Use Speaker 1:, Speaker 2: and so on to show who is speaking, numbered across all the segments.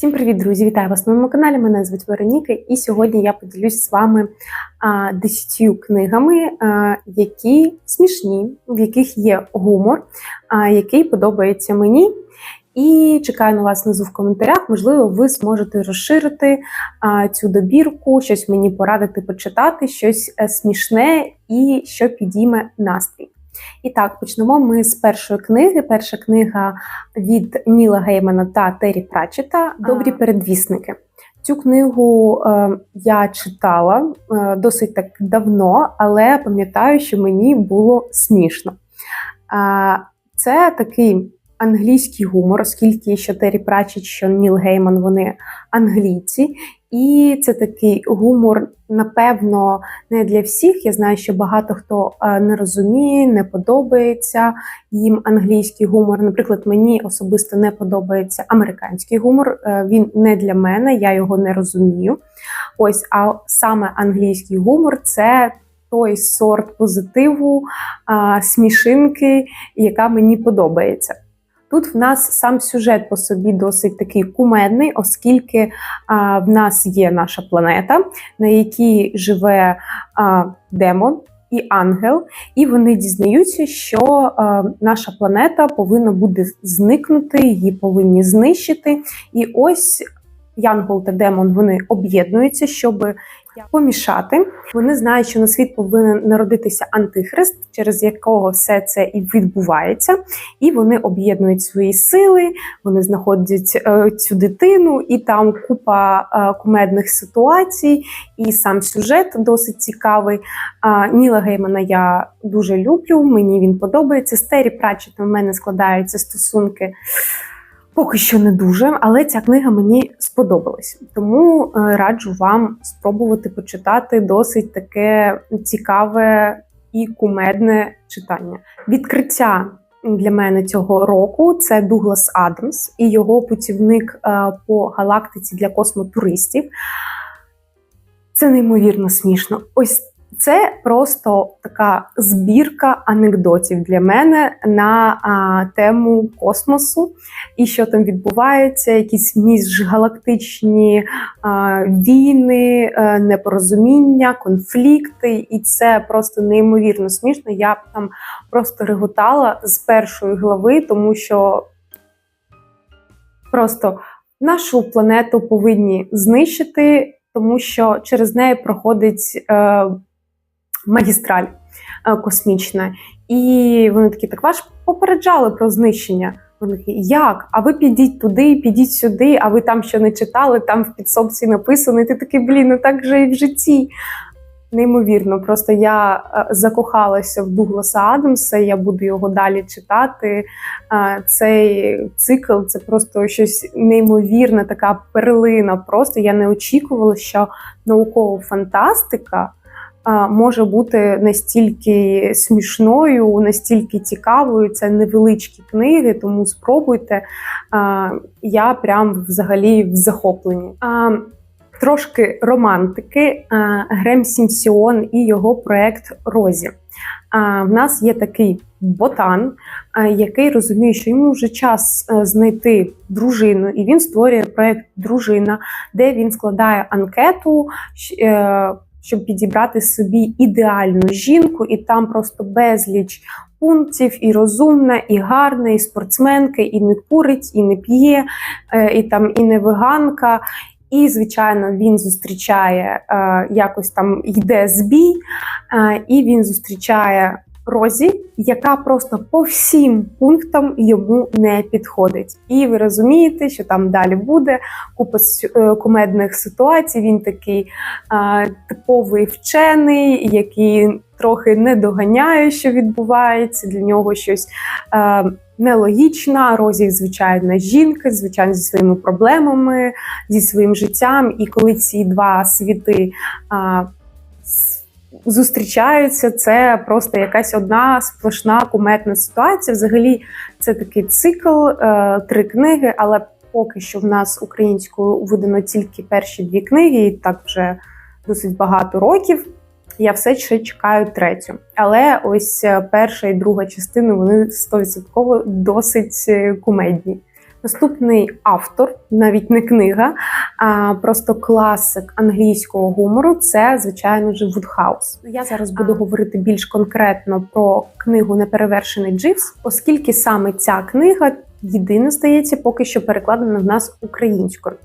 Speaker 1: Всім привіт, друзі! Вітаю вас на моєму каналі. Мене звуть Вероніка, і сьогодні я поділюсь з вами а, 10 книгами, які смішні, в яких є гумор, який подобається мені. І чекаю на вас внизу в коментарях. Можливо, ви зможете розширити а, цю добірку, щось мені порадити почитати, щось е, смішне і що підійме настрій. І так, почнемо ми з першої книги. Перша книга від Ніла Геймана та Террі Пратчета Добрі передвісники. Цю книгу е, я читала е, досить так давно, але пам'ятаю, що мені було смішно. Е, це такий англійський гумор, оскільки що Террі Пратчет, що Ніл Гейман вони англійці. І це такий гумор, напевно, не для всіх. Я знаю, що багато хто е, не розуміє, не подобається їм англійський гумор. Наприклад, мені особисто не подобається американський гумор. Е, він не для мене, я його не розумію. Ось, а саме англійський гумор це. Той сорт позитиву, смішинки, яка мені подобається. Тут в нас сам сюжет по собі досить такий кумедний, оскільки а, в нас є наша планета, на якій живе а, демон. І ангел, і вони дізнаються, що е, наша планета повинна буде зникнути, її повинні знищити. І ось Янгол та Демон вони об'єднуються, щоб помішати. Вони знають, що на світ повинен народитися антихрист, через якого все це і відбувається. І вони об'єднують свої сили, вони знаходять е, цю дитину, і там купа е, кумедних ситуацій, і сам сюжет досить цікавий. Ніла Геймана я дуже люблю, мені він подобається. З Террі Пратчетом в мене складаються стосунки. Поки що не дуже, але ця книга мені сподобалась. Тому е, раджу вам спробувати почитати досить таке цікаве і кумедне читання. Відкриття для мене цього року це Дуглас Адамс і його путівник е, по галактиці для космотуристів. Це неймовірно смішно. Ось це просто така збірка анекдотів для мене на а, тему космосу і що там відбувається, якісь міжгалактичні а, війни, а, е, непорозуміння, конфлікти, і це просто неймовірно смішно. Я там просто реготала з першої глави, тому що просто нашу планету повинні знищити. Тому що через неї проходить е, магістраль е, космічна. І вони такі, так вас попереджали про знищення. Вони такі, як? А ви підіть туди, підіть сюди, а ви там що не читали, там в підсобці написано, і ти такий, блін, ну так же і в житті. Неймовірно, просто я е, закохалася в Дугласа Адамса, я буду його далі читати. Е, цей цикл це просто щось неймовірне, така перлина. Просто я не очікувала, що наукова фантастика може бути настільки смішною, настільки цікавою. Це невеличкі книги, тому спробуйте. Я прям взагалі в захопленні. Трошки романтики Грем Сімсіон і його проект Розі. В нас є такий ботан, який розуміє, що йому вже час е, знайти дружину, і він створює проект Дружина, де він складає анкету. Щоб підібрати собі ідеальну жінку, і там просто безліч пунктів, і розумна, і гарна, і спортсменка, і не курить, і не п'є, е, і там і не веганка. І, звичайно, він зустрічає е, якось там йде збій, е, і він зустрічає розі, яка просто по всім пунктам йому не підходить. І ви розумієте, що там далі буде купа е, кумедних ситуацій. Він такий а, типовий вчений, який трохи не доганяє, що відбувається. Для нього щось. А, Нелогічна, Розі, звичайна жінка, звичайно, зі своїми проблемами, зі своїм життям. І коли ці два світи а, зустрічаються. Це просто якась одна сплошна куметна ситуація. Взагалі, це такий цикл, е, три книги, але поки що в нас українською видано тільки перші дві книги, і так вже досить багато років. Я все ще чекаю третю. Але ось е, перша і друга частина вони 100% досить е, кумедні. Наступний автор, навіть не книга, а просто класик англійського гумору це, звичайно ж, Вудхаус. Я зараз буду говорити більш конкретно про книгу Неперевершений Дживс, оскільки саме ця книга єдина, здається, поки що перекладена в нас українською.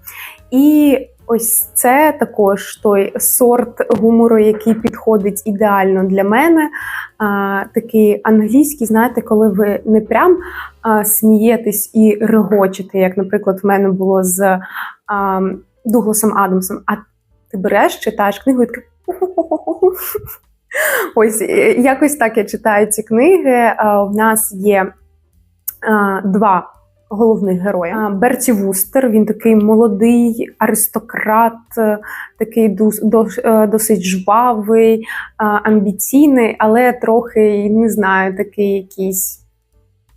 Speaker 1: І ось це також той сорт гумору, який підходить ідеально для мене. А, Такий англійський, знаєте, коли ви не прям а, смієтесь і регочете, як, наприклад, в мене було з а, Дугласом Адамсом. А ти береш, читаєш книгу і такий Ось якось так я читаю ці книги. У нас є два головних героя. Берті Вустер. Він такий молодий аристократ, такий е, досить жвавий, амбіційний, але трохи не знаю, такий якийсь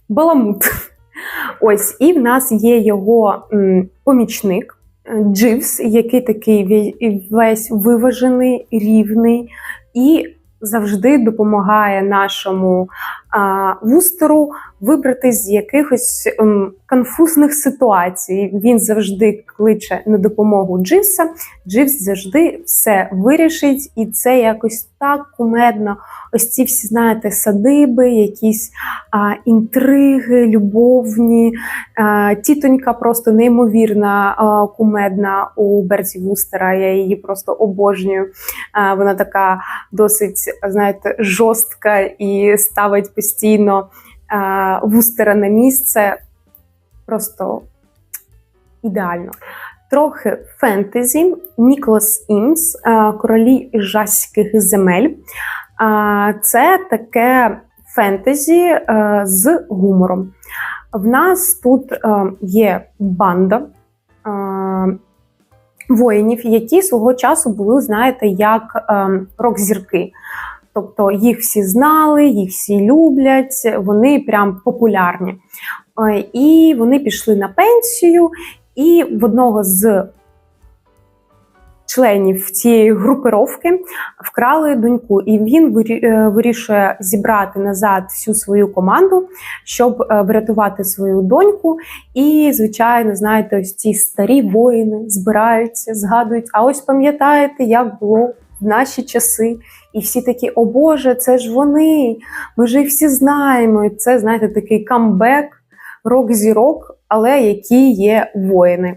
Speaker 1: баламут. Ось, і в нас є його помічник. Дживс, який такий весь виважений, рівний і завжди допомагає нашому вустеру вибратись з якихось ем, конфузних ситуацій. Він завжди кличе на допомогу Дживса. Дживс завжди все вирішить, і це якось так кумедно. Ось ці всі, знаєте, садиби, якісь а, інтриги, любовні. А, Тітонька просто неймовірна, а, кумедна у Берзі Вустера. Я її просто обожнюю. А, Вона така досить, знаєте, жорстка і ставить постійно а, вустера на місце. Просто ідеально. Трохи фентезі Ніколас Інс, королі жаських земель. Це таке фентезі е, з гумором. В нас тут е, є банда е, воїнів, які свого часу були, знаєте, як рок-зірки. Тобто їх всі знали, їх всі люблять, вони прям популярні. І вони пішли на пенсію, і в одного з членів цієї групировки вкрали доньку, і він е, вирішує зібрати назад всю свою команду, щоб е, врятувати свою доньку. І, звичайно, знаєте, ось ці старі воїни збираються, згадують. А ось пам'ятаєте, як було в наші часи. І всі такі, о Боже, це ж вони! Ми ж їх всі знаємо. І це, знаєте, такий камбек, рок-зірок, але які є воїни.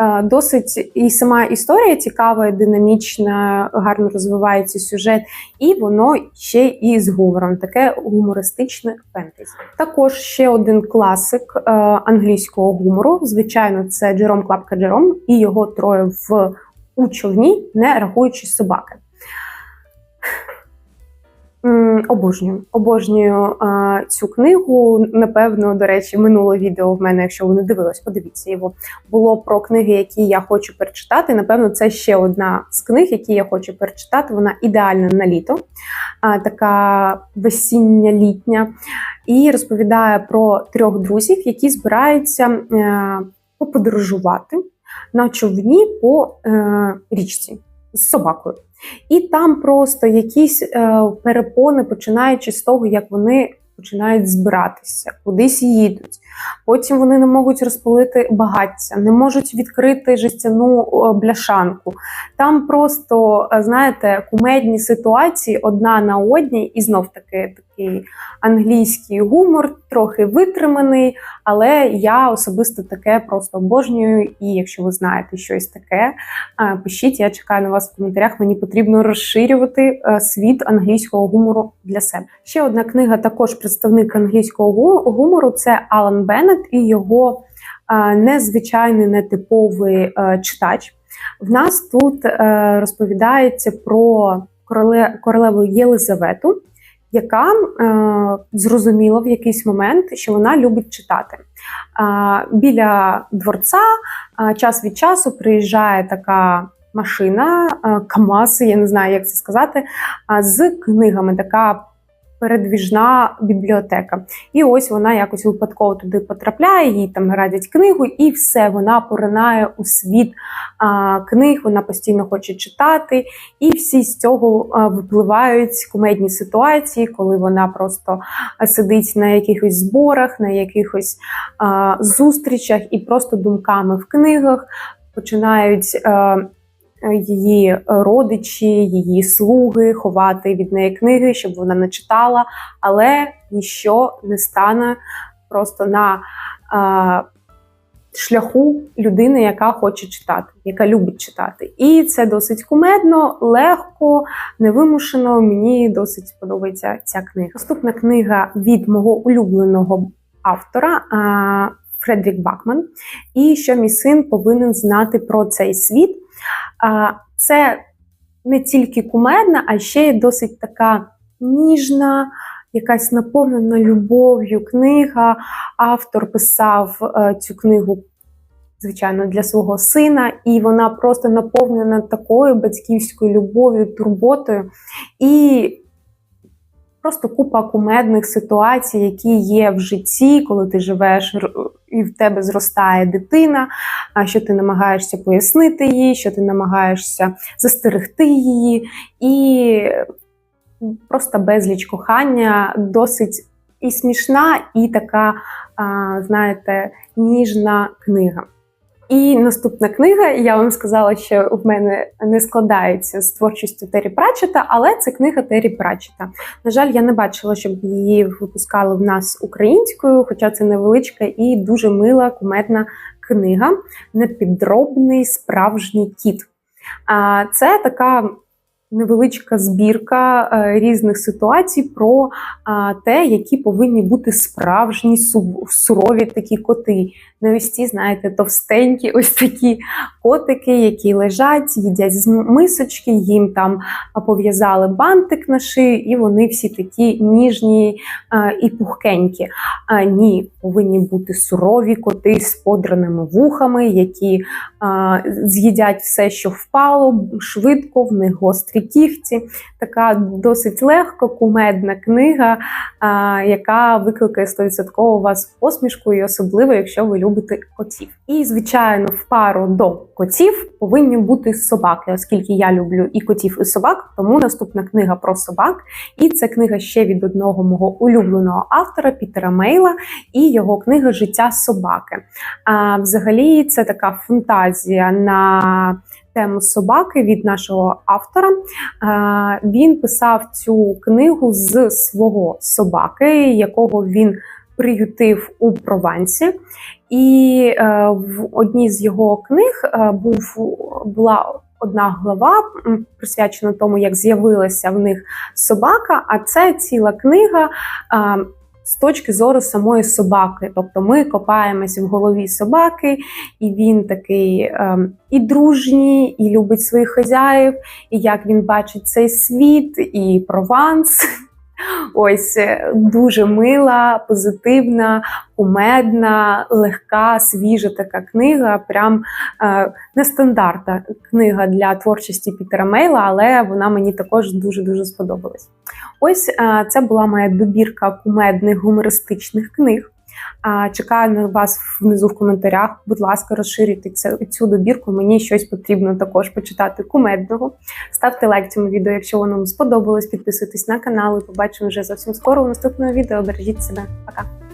Speaker 1: Е, досить і сама історія цікава, динамічна, гарно розвивається сюжет, і воно ще і з гумором, таке гумористичне фентезі. Також ще один класик е, англійського гумору. Звичайно, це Джером Клапка Джером і його троє в у човні, не рахуючи собаки. Обожнюю, обожнюю а, цю книгу. Напевно, до речі, минуле відео в мене, якщо ви не дивились, подивіться його. Було про книги, які я хочу перечитати. Напевно, це ще одна з книг, які я хочу перечитати. Вона ідеальна на літо, а, така весіння літня, і розповідає про трьох друзів, які збираються а, е, поподорожувати на човні по е, річці з собакою. І там просто якісь е, перепони, починаючи з того, як вони починають збиратися, кудись їдуть. Потім вони не можуть розпалити багаття, не можуть відкрити жестяну бляшанку. Там просто, е, знаєте, кумедні ситуації одна на одній, і знов таки такий англійський гумор, трохи витриманий, але я особисто таке просто обожнюю. І якщо ви знаєте щось таке, е, пишіть, я чекаю на вас в коментарях. Мені потрібно розширювати е, світ англійського гумору для себе. Ще одна книга, також представник англійського гумору це Алан Беннет і його е, незвичайний нетиповий читач. В нас тут розповідається про королеву Єлизавету яка е, зрозуміла в якийсь момент, що вона любить читати. Е, біля дворця е, час від часу приїжджає така машина, е, КАМАЗ, я не знаю, як це сказати, е, з книгами. Така передвіжна бібліотека. І ось вона якось випадково туди потрапляє, їй там радять книгу, і все, вона поринає у світ а, книг, вона постійно хоче читати. І всі з цього а, випливають кумедні ситуації, коли вона просто сидить на якихось зборах, на якихось а, зустрічах і просто думками в книгах починають. А, Її родичі, її слуги ховати від неї книги, щоб вона не читала, але ніщо не стане просто на а, шляху людини, яка хоче читати, яка любить читати. І це досить кумедно, легко, невимушено. Мені досить подобається ця книга. Наступна книга від мого улюбленого автора. А, Фредрік Бакман, і що мій син повинен знати про цей світ. Це не тільки кумедна, а ще й досить така ніжна, якась наповнена любов'ю книга. Автор писав е, цю книгу, звичайно, для свого сина, і вона просто наповнена такою батьківською любов'ю, турботою. І Просто купа кумедних ситуацій, які є в житті, коли ти живеш і в тебе зростає дитина, що ти намагаєшся пояснити їй, що ти намагаєшся застерегти її, і просто безліч кохання досить і смішна, і така, знаєте, ніжна книга. І наступна книга, я вам сказала, що в мене не складається з творчістю Террі Пратчета, але це книга Террі Пратчета. На жаль, я не бачила, щоб її випускали в нас українською, хоча це невеличка і дуже мила кумедна книга Непідробний справжній кіт. А це така невеличка збірка е, різних ситуацій про те, які повинні бути справжні сурові такі коти. Не ось ці, знаєте, товстенькі, ось такі котики, які лежать, їдять з мисочки, їм там пов'язали бантик на шию, і вони всі такі ніжні і пухкенькі. А ні, повинні бути сурові коти з подраними вухами, які з'їдять все, що впало, швидко, в них гострі кігті. Така досить легко кумедна книга, яка викликає 100% у вас посмішку, і особливо, якщо ви любите котів. І, звичайно, в пару до котів повинні бути собаки, оскільки я люблю і котів, і собак, тому наступна книга про собак. І це книга ще від одного мого улюбленого автора Пітера Мейла і його книга Життя собаки. А взагалі, це така фантазія на тему собаки від нашого автора. Він писав цю книгу з свого собаки, якого він приютив у Провансі. І е, в одній з його книг е, був була одна глава присвячена тому, як з'явилася в них собака. А це ціла книга з точки зору самої собаки. Тобто ми копаємося в голові собаки, і він такий ем, і дружній, і любить своїх хазяїв, і як він бачить цей світ, і прованс. Ось е, дуже мила, позитивна, кумедна, легка, свіжа така книга. Прям е, нестандартна книга для творчості Пітера Мейла, але вона мені також дуже-дуже сподобалась. Ось е, це була моя добірка кумедних гумористичних книг. Чекаю на вас внизу в коментарях. Будь ласка, розширюйте цю добірку. Мені щось потрібно також почитати кумедного. Ставте лайк цьому відео, якщо воно вам сподобалось. Підписуйтесь на канал і побачимо вже зовсім скоро у наступному відео. Бережіть себе. Пока!